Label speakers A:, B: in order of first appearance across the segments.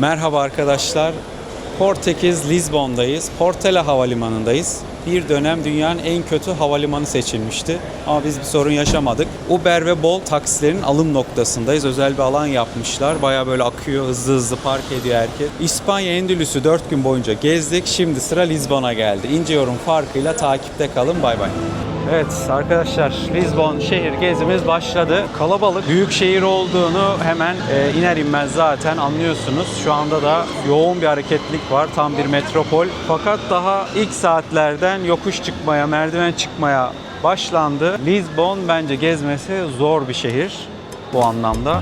A: Merhaba arkadaşlar. Portekiz Lizbon'dayız. Portela Havalimanı'ndayız. Bir dönem dünyanın en kötü havalimanı seçilmişti. Ama biz bir sorun yaşamadık. Uber ve Bolt taksilerin alım noktasındayız. Özel bir alan yapmışlar. Baya böyle akıyor, hızlı hızlı park ediyor herkes. İspanya Endülüs'ü 4 gün boyunca gezdik. Şimdi sıra Lizbon'a geldi. İnce yorum farkıyla takipte kalın. Bay bay. Evet arkadaşlar Lizbon şehir gezimiz başladı. Kalabalık, büyük şehir olduğunu hemen e, iner inmez zaten anlıyorsunuz. Şu anda da yoğun bir hareketlik var. Tam bir metropol. Fakat daha ilk saatlerden yokuş çıkmaya, merdiven çıkmaya başlandı. Lizbon bence gezmesi zor bir şehir bu anlamda.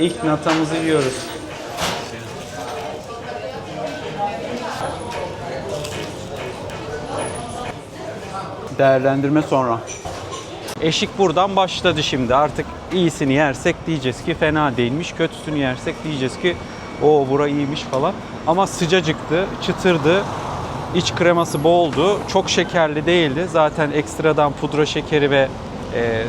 A: İlk natamızı yiyoruz. Değerlendirme sonra. Eşik buradan başladı şimdi. Artık iyisini yersek diyeceğiz ki fena değilmiş. Kötüsünü yersek diyeceğiz ki o bura iyiymiş falan. Ama sıcacıktı, çıtırdı. İç kreması boldu. Çok şekerli değildi. Zaten ekstradan pudra şekeri ve e,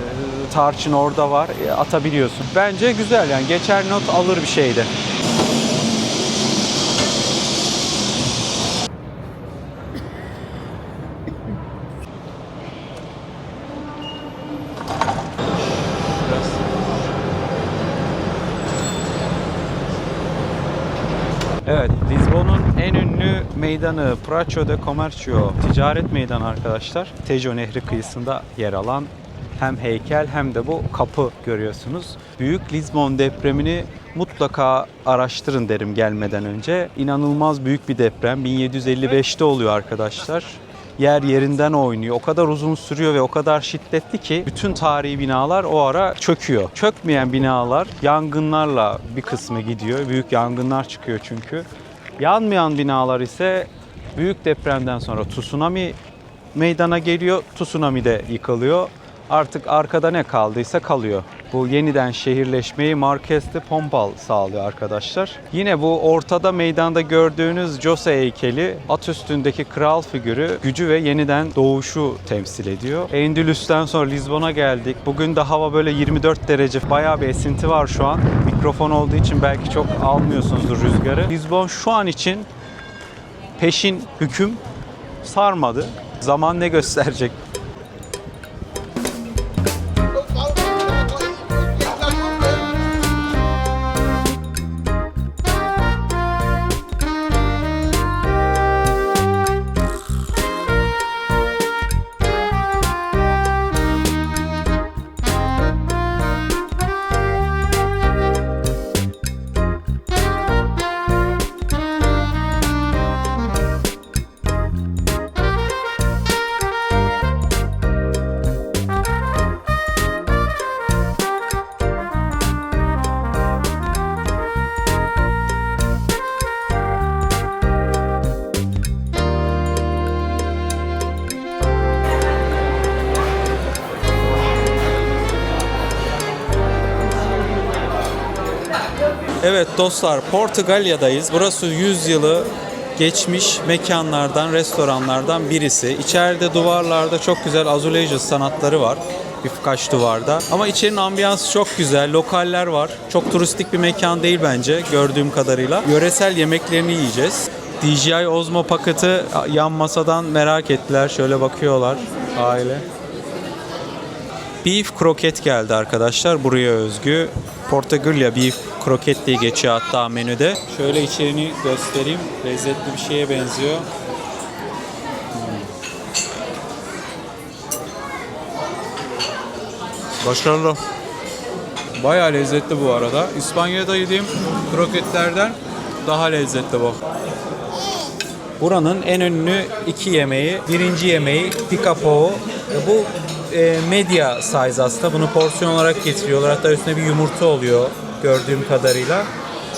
A: tarçın orada var. E, atabiliyorsun. Bence güzel yani. Geçer not alır bir şeydi. Evet, Lizbon'un en ünlü meydanı Praça de Comercio ticaret meydanı arkadaşlar. Tejo Nehri kıyısında yer alan hem heykel hem de bu kapı görüyorsunuz. Büyük Lizbon depremini mutlaka araştırın derim gelmeden önce. İnanılmaz büyük bir deprem. 1755'te oluyor arkadaşlar yer yerinden oynuyor. O kadar uzun sürüyor ve o kadar şiddetli ki bütün tarihi binalar o ara çöküyor. Çökmeyen binalar yangınlarla bir kısmı gidiyor. Büyük yangınlar çıkıyor çünkü. Yanmayan binalar ise büyük depremden sonra tsunami meydana geliyor. Tsunami de yıkılıyor. Artık arkada ne kaldıysa kalıyor. Bu yeniden şehirleşmeyi Marquez de Pombal sağlıyor arkadaşlar. Yine bu ortada meydanda gördüğünüz Jose heykeli at üstündeki kral figürü gücü ve yeniden doğuşu temsil ediyor. Endülüs'ten sonra Lizbon'a geldik. Bugün de hava böyle 24 derece. Bayağı bir esinti var şu an. Mikrofon olduğu için belki çok almıyorsunuzdur rüzgarı. Lizbon şu an için peşin hüküm sarmadı. Zaman ne gösterecek? Evet dostlar Portugalya'dayız. Burası 100 yılı geçmiş mekanlardan, restoranlardan birisi. İçeride duvarlarda çok güzel azulejos sanatları var. Birkaç duvarda. Ama içerinin ambiyansı çok güzel. Lokaller var. Çok turistik bir mekan değil bence gördüğüm kadarıyla. Yöresel yemeklerini yiyeceğiz. DJI Osmo paketi yan masadan merak ettiler. Şöyle bakıyorlar aile. Beef kroket geldi arkadaşlar buraya özgü. Portugalya beef kroket diye geçiyor hatta menüde. Şöyle içeriğini göstereyim. Lezzetli bir şeye benziyor. Hmm. Başarılı. Bayağı lezzetli bu arada. İspanya'da yediğim kroketlerden daha lezzetli bu. Buranın en ünlü iki yemeği. Birinci yemeği picapo. Bu e, medya size aslında. Bunu porsiyon olarak getiriyorlar. Hatta üstüne bir yumurta oluyor gördüğüm kadarıyla.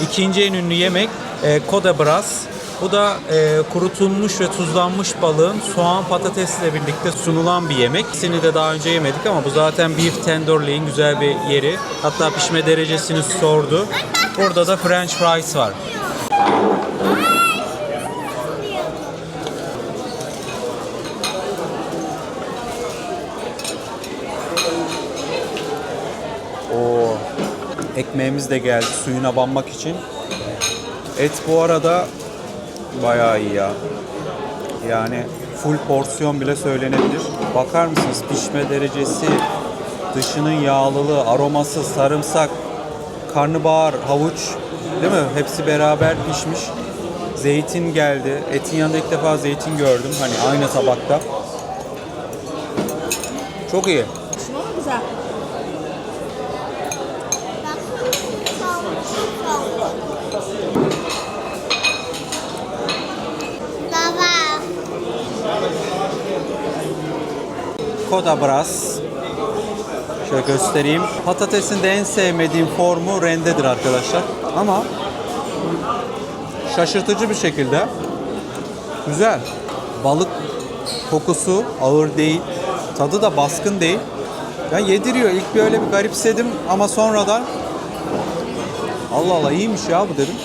A: İkinci en ünlü yemek e, Coda Bras. Bu da e, kurutulmuş ve tuzlanmış balığın soğan patatesle birlikte sunulan bir yemek. İkisini de daha önce yemedik ama bu zaten beef tenderloin güzel bir yeri. Hatta pişme derecesini sordu. Burada da french fries var. Ekmeğimiz de geldi suyuna banmak için. Et bu arada bayağı iyi ya. Yani full porsiyon bile söylenebilir. Bakar mısınız pişme derecesi, dışının yağlılığı, aroması, sarımsak, karnabahar, havuç değil mi? Hepsi beraber pişmiş. Zeytin geldi. Etin yanında ilk defa zeytin gördüm. Hani aynı tabakta. Çok iyi. Koda Bras. Şöyle göstereyim. Patatesin de en sevmediğim formu rendedir arkadaşlar. Ama şaşırtıcı bir şekilde güzel. Balık kokusu ağır değil. Tadı da baskın değil. Ben yediriyor. İlk bir öyle bir garipsedim ama sonradan Allah Allah iyiymiş ya bu dedim.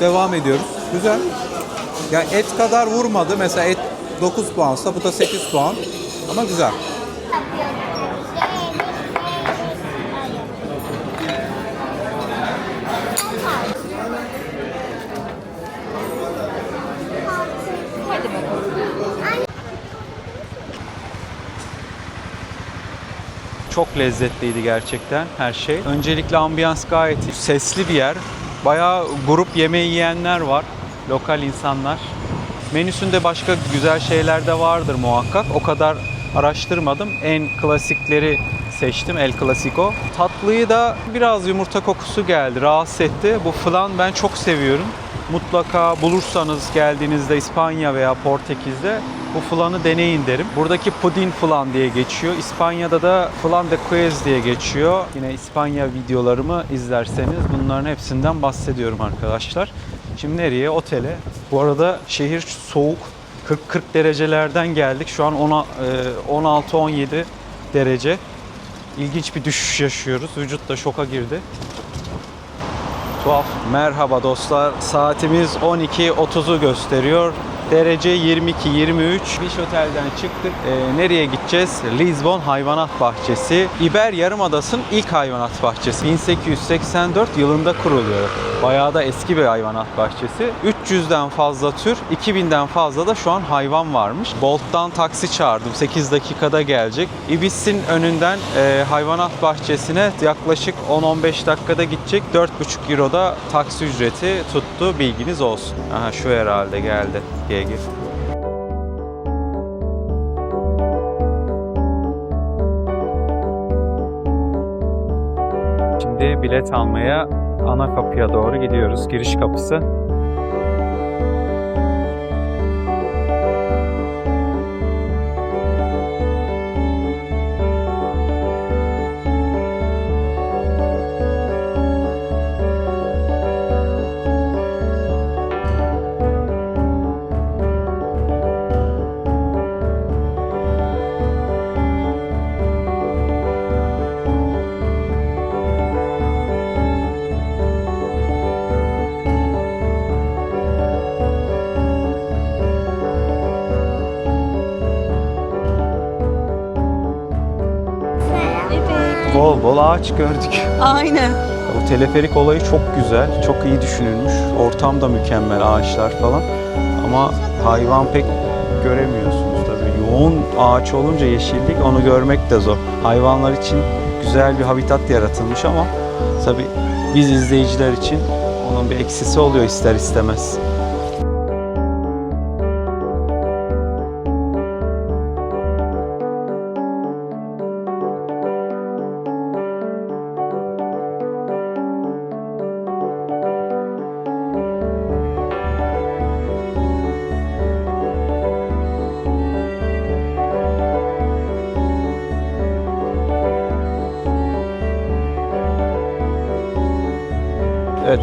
A: Devam ediyoruz. Güzel. Ya et kadar vurmadı. Mesela et 9 puansa bu da 8 puan. Ama güzel. Çok lezzetliydi gerçekten her şey. Öncelikle ambiyans gayet sesli bir yer. Bayağı grup yemeği yiyenler var. Lokal insanlar. Menüsünde başka güzel şeyler de vardır muhakkak. O kadar araştırmadım. En klasikleri seçtim. El Clasico. Tatlıyı da biraz yumurta kokusu geldi. Rahatsız etti. Bu flan ben çok seviyorum. Mutlaka bulursanız geldiğinizde İspanya veya Portekiz'de bu flanı deneyin derim. Buradaki pudin flan diye geçiyor. İspanya'da da flan de quez diye geçiyor. Yine İspanya videolarımı izlerseniz bunların hepsinden bahsediyorum arkadaşlar. Şimdi nereye? Otele. Bu arada şehir soğuk. 40-40 derecelerden geldik. Şu an ona- e, 16-17 derece. İlginç bir düşüş yaşıyoruz. Vücut da şoka girdi. Tuhaf. Merhaba dostlar. Saatimiz 12.30'u gösteriyor. Derece 22-23. Beach Otel'den çıktık. Ee, nereye gideceğiz? Lisbon Hayvanat Bahçesi. İber Yarımadası'nın ilk hayvanat bahçesi. 1884 yılında kuruluyor. Bayağı da eski bir hayvanat bahçesi. 300'den fazla tür, 2000'den fazla da şu an hayvan varmış. Bolt'tan taksi çağırdım. 8 dakikada gelecek. Ibis'in önünden e, hayvanat bahçesine yaklaşık 10-15 dakikada gidecek. 4,5 Euro'da taksi ücreti tuttu. Bilginiz olsun. Aha şu herhalde geldi. GG. Şimdi bilet almaya ana kapıya doğru gidiyoruz. Giriş kapısı. Ağaç gördük.
B: Aynen.
A: Bu teleferik olayı çok güzel, çok iyi düşünülmüş. Ortam da mükemmel, ağaçlar falan. Ama hayvan pek göremiyorsunuz tabii. Yoğun ağaç olunca yeşillik onu görmek de zor. Hayvanlar için güzel bir habitat yaratılmış ama tabii biz izleyiciler için onun bir eksisi oluyor ister istemez.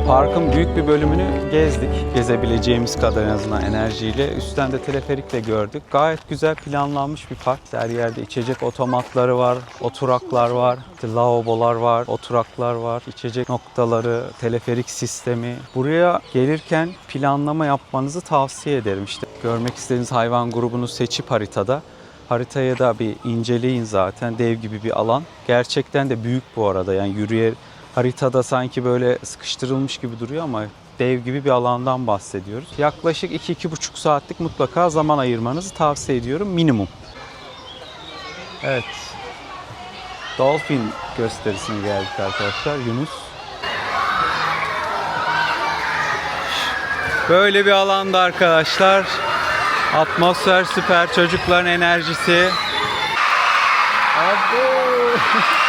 A: Parkın büyük bir bölümünü gezdik. Gezebileceğimiz kadar en azından enerjiyle. Üstten de teleferikle gördük. Gayet güzel planlanmış bir park. Her yerde içecek otomatları var, oturaklar var, işte lavabolar var, oturaklar var, içecek noktaları, teleferik sistemi. Buraya gelirken planlama yapmanızı tavsiye ederim. İşte görmek istediğiniz hayvan grubunu seçip haritada Haritaya da bir inceleyin zaten. Dev gibi bir alan. Gerçekten de büyük bu arada. Yani yürüye haritada sanki böyle sıkıştırılmış gibi duruyor ama dev gibi bir alandan bahsediyoruz. Yaklaşık 2-2,5 saatlik mutlaka zaman ayırmanızı tavsiye ediyorum minimum. Evet. Dolphin gösterisine geldik arkadaşlar. Yunus. Böyle bir alanda arkadaşlar. Atmosfer süper, çocukların enerjisi. Abo.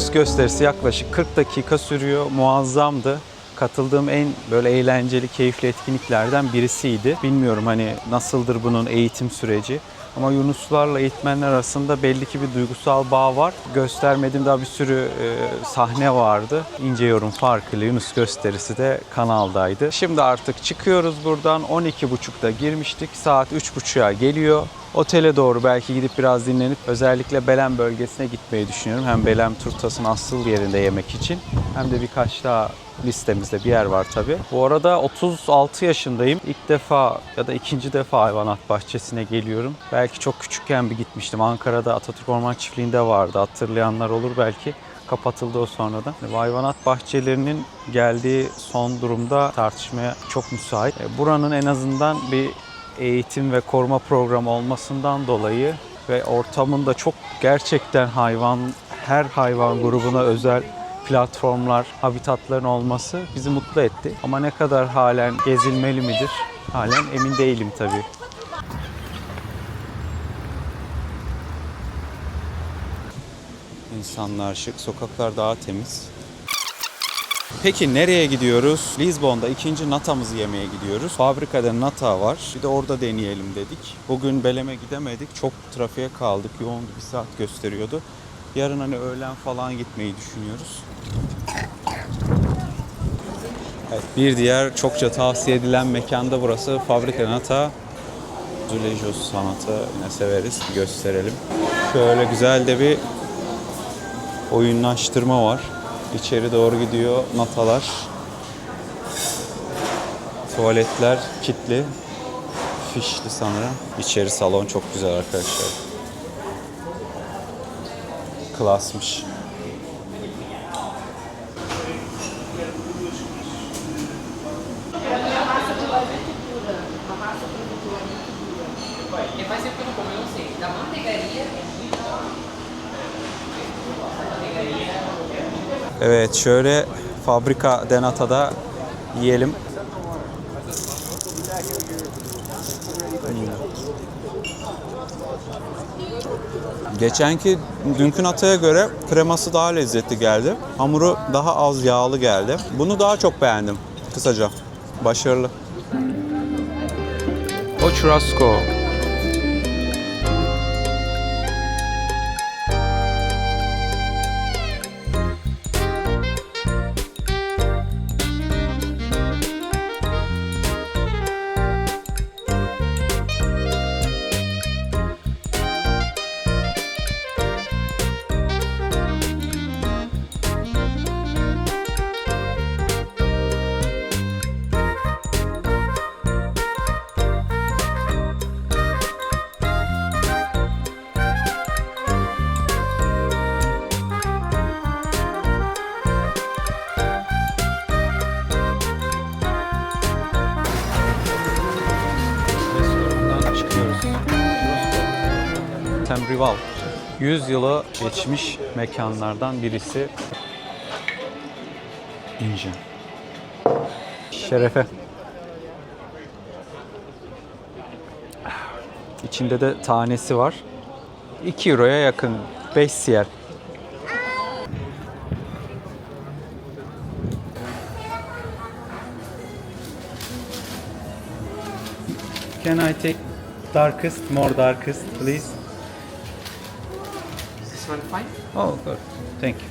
A: Yunus gösterisi yaklaşık 40 dakika sürüyor. Muazzamdı. Katıldığım en böyle eğlenceli, keyifli etkinliklerden birisiydi. Bilmiyorum hani nasıldır bunun eğitim süreci. Ama Yunuslarla eğitmenler arasında belli ki bir duygusal bağ var. Göstermediğim daha bir sürü e, sahne vardı. İnce yorum farkıyla Yunus gösterisi de kanaldaydı. Şimdi artık çıkıyoruz buradan. 12.30'da girmiştik. Saat 3.30'a geliyor. Otele doğru belki gidip biraz dinlenip özellikle Belem bölgesine gitmeyi düşünüyorum. Hem Belem Turtas'ın asıl yerinde yemek için hem de birkaç daha listemizde bir yer var tabi. Bu arada 36 yaşındayım. İlk defa ya da ikinci defa hayvanat bahçesine geliyorum. Belki çok küçükken bir gitmiştim. Ankara'da Atatürk Orman Çiftliği'nde vardı. Hatırlayanlar olur belki. Kapatıldı o sonradan. Hayvanat bahçelerinin geldiği son durumda tartışmaya çok müsait. E, Buranın en azından bir eğitim ve koruma programı olmasından dolayı ve ortamında çok gerçekten hayvan her hayvan grubuna özel platformlar, habitatların olması bizi mutlu etti. Ama ne kadar halen gezilmeli midir? Halen emin değilim tabii. İnsanlar şık, sokaklar daha temiz. Peki nereye gidiyoruz? Lizbon'da ikinci natamızı yemeye gidiyoruz. Fabrikada nata var. Bir de orada deneyelim dedik. Bugün Belem'e gidemedik. Çok trafiğe kaldık. Yoğun bir saat gösteriyordu. Yarın hani öğlen falan gitmeyi düşünüyoruz. Evet, bir diğer çokça tavsiye edilen mekanda burası. Fabrika Nata. Zulejos sanatı yine severiz. Gösterelim. Şöyle güzel de bir oyunlaştırma var. İçeri doğru gidiyor natalar. Tuvaletler kilitli. Fişli sanırım. İçeri salon çok güzel arkadaşlar.
C: Manteigaria
A: Evet şöyle fabrika denata'da yiyelim. Geçenki dünkü nataya göre kreması daha lezzetli geldi. Hamuru daha az yağlı geldi. Bunu daha çok beğendim kısaca. Başarılı. O churrasco. 100 yılı geçmiş mekanlardan birisi. İnce. Şerefe. İçinde de tanesi var. 2 euroya yakın. 5 siyer. Can I take darkest, more darkest, please?
C: One fine?
A: Oh, good. Thank you.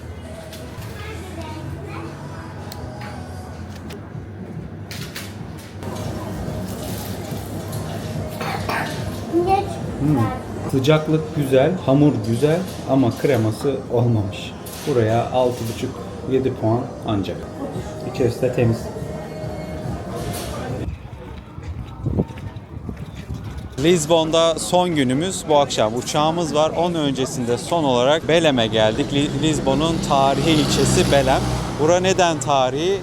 D: Geç.
A: Sıcaklık güzel, hamur güzel ama kreması olmamış. Buraya 6,5-7 puan ancak. İçerisi de temiz. Lizbon'da son günümüz bu akşam. Uçağımız var. Onun öncesinde son olarak Belem'e geldik. Li- Lizbon'un tarihi ilçesi Belem. Bura neden tarihi?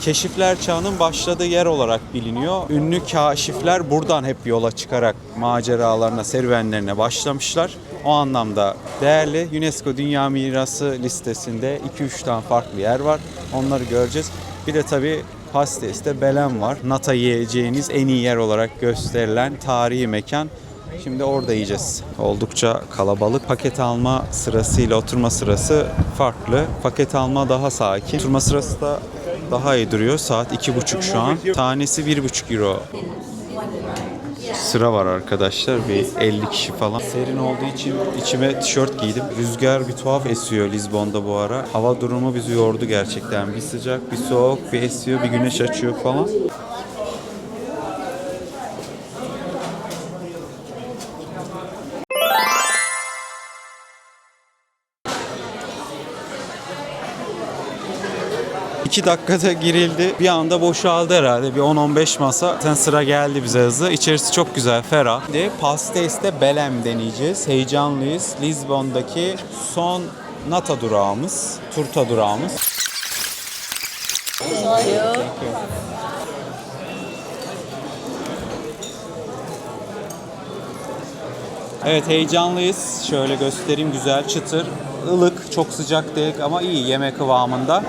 A: Keşifler çağının başladığı yer olarak biliniyor. Ünlü kaşifler buradan hep yola çıkarak maceralarına, serüvenlerine başlamışlar. O anlamda değerli UNESCO Dünya Mirası listesinde 2-3 tane farklı yer var. Onları göreceğiz. Bir de tabii Pastes'te Belem var. Nata yiyeceğiniz en iyi yer olarak gösterilen tarihi mekan. Şimdi orada yiyeceğiz. Oldukça kalabalık. Paket alma sırasıyla oturma sırası farklı. Paket alma daha sakin. Oturma sırası da daha iyi duruyor. Saat iki buçuk şu an. Tanesi bir buçuk euro. Sıra var arkadaşlar. Bir 50 kişi falan. Serin olduğu için içime tişört giydim. Rüzgar bir tuhaf esiyor Lizbon'da bu ara. Hava durumu bizi yordu gerçekten. Bir sıcak, bir soğuk, bir esiyor, bir güneş açıyor falan. İki dakikada girildi. Bir anda boşaldı herhalde. Bir 10-15 masa. Zaten sıra geldi bize hızlı. İçerisi çok güzel, ferah. Şimdi Pastes'te Belem deneyeceğiz. Heyecanlıyız. Lizbon'daki son Nata durağımız, Turta durağımız. Evet heyecanlıyız. Şöyle göstereyim güzel çıtır. ılık, çok sıcak değil ama iyi yemek kıvamında.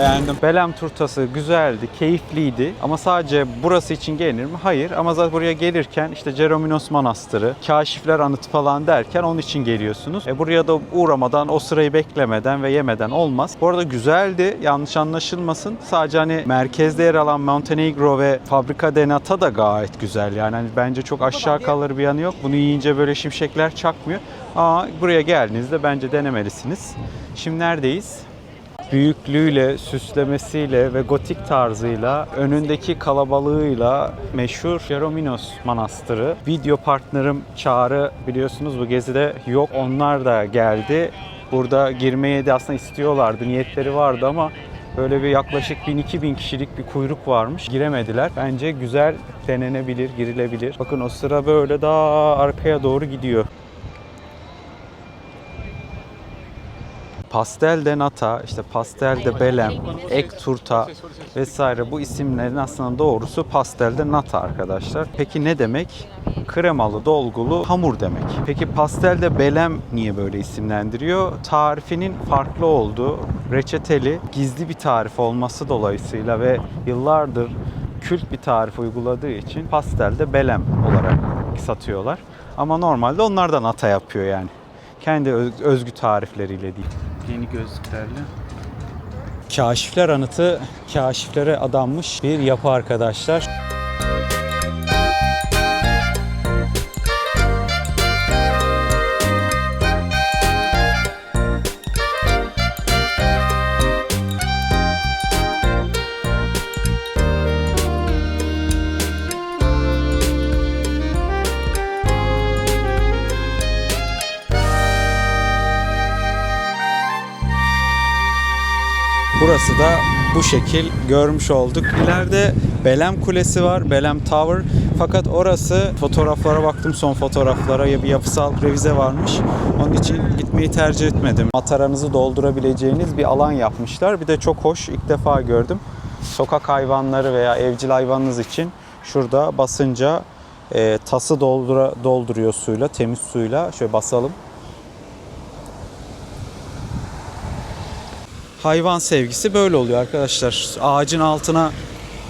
A: Beğendim. Belem turtası güzeldi, keyifliydi ama sadece burası için gelinir mi? Hayır ama zaten buraya gelirken işte Cerominos Manastırı, Kaşifler Anıtı falan derken onun için geliyorsunuz. E buraya da uğramadan, o sırayı beklemeden ve yemeden olmaz. Bu arada güzeldi, yanlış anlaşılmasın. Sadece hani merkezde yer alan Montenegro ve Fabrika de Nata da gayet güzel. Yani hani bence çok aşağı kalır bir yanı yok. Bunu yiyince böyle şimşekler çakmıyor. Ama buraya geldiğinizde bence denemelisiniz. Şimdi neredeyiz? Büyüklüğüyle, süslemesiyle ve gotik tarzıyla, önündeki kalabalığıyla meşhur Jerominos Manastırı. Video partnerim Çağrı biliyorsunuz bu gezide yok. Onlar da geldi. Burada girmeye de aslında istiyorlardı, niyetleri vardı ama böyle bir yaklaşık 1000-2000 kişilik bir kuyruk varmış. Giremediler. Bence güzel denenebilir, girilebilir. Bakın o sıra böyle daha arkaya doğru gidiyor. Pastel de nata, işte pastel de belem, ek turta vesaire bu isimlerin aslında doğrusu pastel de nata arkadaşlar. Peki ne demek? Kremalı, dolgulu hamur demek. Peki pastel de belem niye böyle isimlendiriyor? Tarifinin farklı olduğu, reçeteli, gizli bir tarif olması dolayısıyla ve yıllardır kült bir tarif uyguladığı için pastel de belem olarak satıyorlar. Ama normalde onlar da nata yapıyor yani. Kendi öz- özgü tarifleriyle değil. Yeni gözlüklerle. Kaşifler anıtı kaşiflere adanmış bir yapı arkadaşlar. Burası da bu şekil görmüş olduk. İleride Belem Kulesi var, Belem Tower. Fakat orası fotoğraflara baktım son fotoğraflara ya bir yapısal revize varmış. Onun için gitmeyi tercih etmedim. Mataranızı doldurabileceğiniz bir alan yapmışlar. Bir de çok hoş ilk defa gördüm. Sokak hayvanları veya evcil hayvanınız için şurada basınca e, tası doldura, dolduruyor suyla, temiz suyla. Şöyle basalım. Hayvan sevgisi böyle oluyor arkadaşlar. Ağacın altına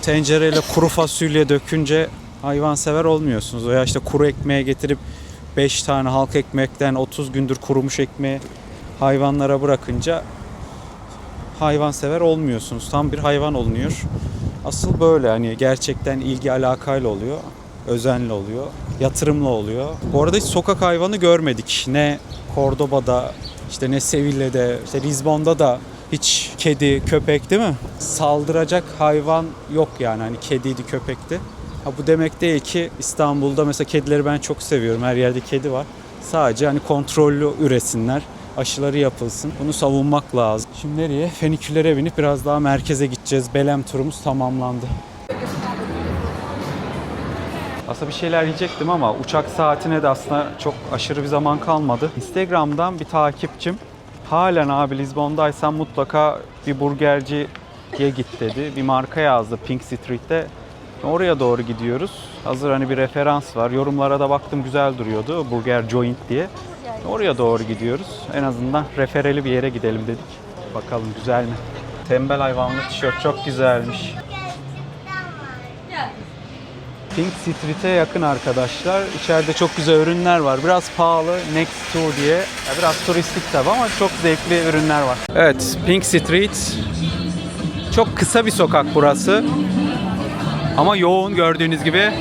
A: tencereyle kuru fasulye dökünce hayvan sever olmuyorsunuz. Veya işte kuru ekmeğe getirip 5 tane halk ekmekten 30 gündür kurumuş ekmeği hayvanlara bırakınca hayvan sever olmuyorsunuz. Tam bir hayvan olunuyor. Asıl böyle hani gerçekten ilgi alakayla oluyor. Özenli oluyor. Yatırımlı oluyor. Bu arada hiç sokak hayvanı görmedik. Ne Cordoba'da işte ne Seville'de işte Lisbon'da da hiç kedi, köpek değil mi? Saldıracak hayvan yok yani hani kediydi, köpekti. Ha bu demek değil ki İstanbul'da mesela kedileri ben çok seviyorum. Her yerde kedi var. Sadece hani kontrollü üresinler. Aşıları yapılsın. Bunu savunmak lazım. Şimdi nereye? Feniküllere binip biraz daha merkeze gideceğiz. Belem turumuz tamamlandı. Aslında bir şeyler yiyecektim ama uçak saatine de aslında çok aşırı bir zaman kalmadı. Instagram'dan bir takipçim halen abi Lizbon'daysan mutlaka bir burgerciye git dedi. Bir marka yazdı Pink Street'te. Oraya doğru gidiyoruz. Hazır hani bir referans var. Yorumlara da baktım güzel duruyordu. Burger Joint diye. Oraya doğru gidiyoruz. En azından refereli bir yere gidelim dedik. Bakalım güzel mi? Tembel hayvanlı tişört çok güzelmiş. Pink Street'e yakın arkadaşlar. İçeride çok güzel ürünler var. Biraz pahalı Next to diye. Biraz turistik tabi ama çok zevkli ürünler var. Evet Pink Street. Çok kısa bir sokak burası. Ama yoğun gördüğünüz gibi.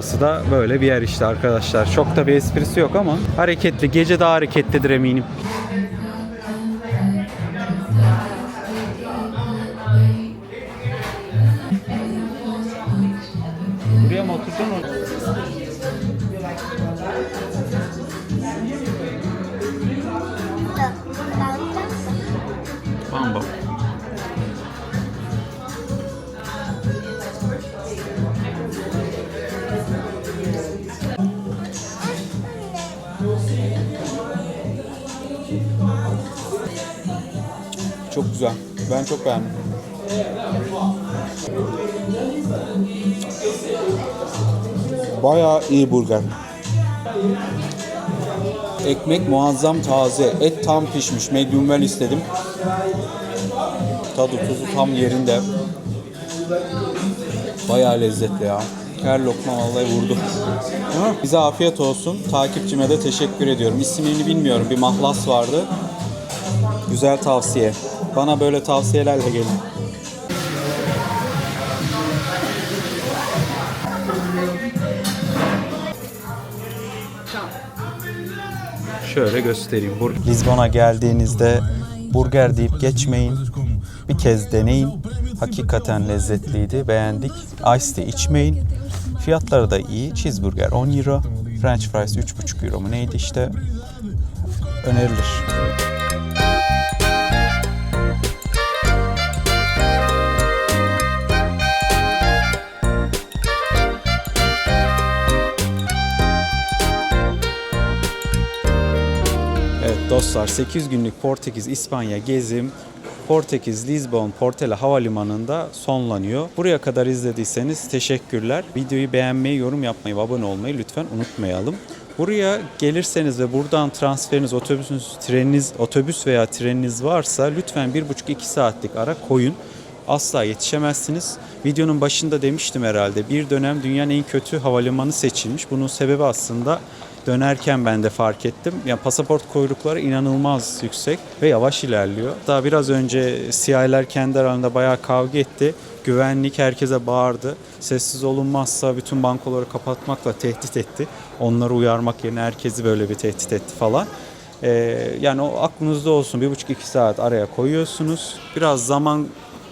A: Burası da böyle bir yer işte arkadaşlar. Çok da bir esprisi yok ama hareketli. Gece daha hareketlidir eminim. Çok güzel. Ben çok beğendim.
E: Bayağı iyi burger.
A: Ekmek muazzam taze. Et tam pişmiş. Medium well istedim. Tadı tuzu tam yerinde. Bayağı lezzetli ya. Her lokma vallahi vurdu. Bize afiyet olsun. Takipçime de teşekkür ediyorum. İsmini bilmiyorum. Bir mahlas vardı. Güzel tavsiye. Bana böyle tavsiyelerle gelin. Şöyle göstereyim. Bur- Lizbon'a geldiğinizde burger deyip geçmeyin. Bir kez deneyin. Hakikaten lezzetliydi. Beğendik. Ice tea içmeyin. Fiyatları da iyi. Cheeseburger 10 euro. French fries 3,5 euro mu neydi işte. Önerilir. Dostlar 8 günlük Portekiz İspanya gezim Portekiz Lisbon Portela Havalimanı'nda sonlanıyor. Buraya kadar izlediyseniz teşekkürler. Videoyu beğenmeyi, yorum yapmayı ve abone olmayı lütfen unutmayalım. Buraya gelirseniz ve buradan transferiniz, otobüsünüz, treniniz, otobüs veya treniniz varsa lütfen 1,5-2 saatlik ara koyun. Asla yetişemezsiniz. Videonun başında demiştim herhalde bir dönem dünyanın en kötü havalimanı seçilmiş. Bunun sebebi aslında Dönerken ben de fark ettim. Ya pasaport kuyrukları inanılmaz yüksek ve yavaş ilerliyor. Daha biraz önce siyahiler kendi aralarında bayağı kavga etti. Güvenlik herkese bağırdı. Sessiz olunmazsa bütün bankoları kapatmakla tehdit etti. Onları uyarmak yerine herkesi böyle bir tehdit etti falan. Ee, yani o aklınızda olsun. Bir buçuk iki saat araya koyuyorsunuz. Biraz zaman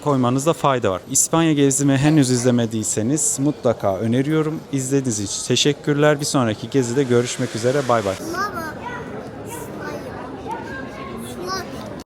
A: koymanızda fayda var. İspanya gezimi henüz izlemediyseniz mutlaka öneriyorum. İzlediğiniz için teşekkürler. Bir sonraki gezide görüşmek üzere. Bay bay.
D: Baba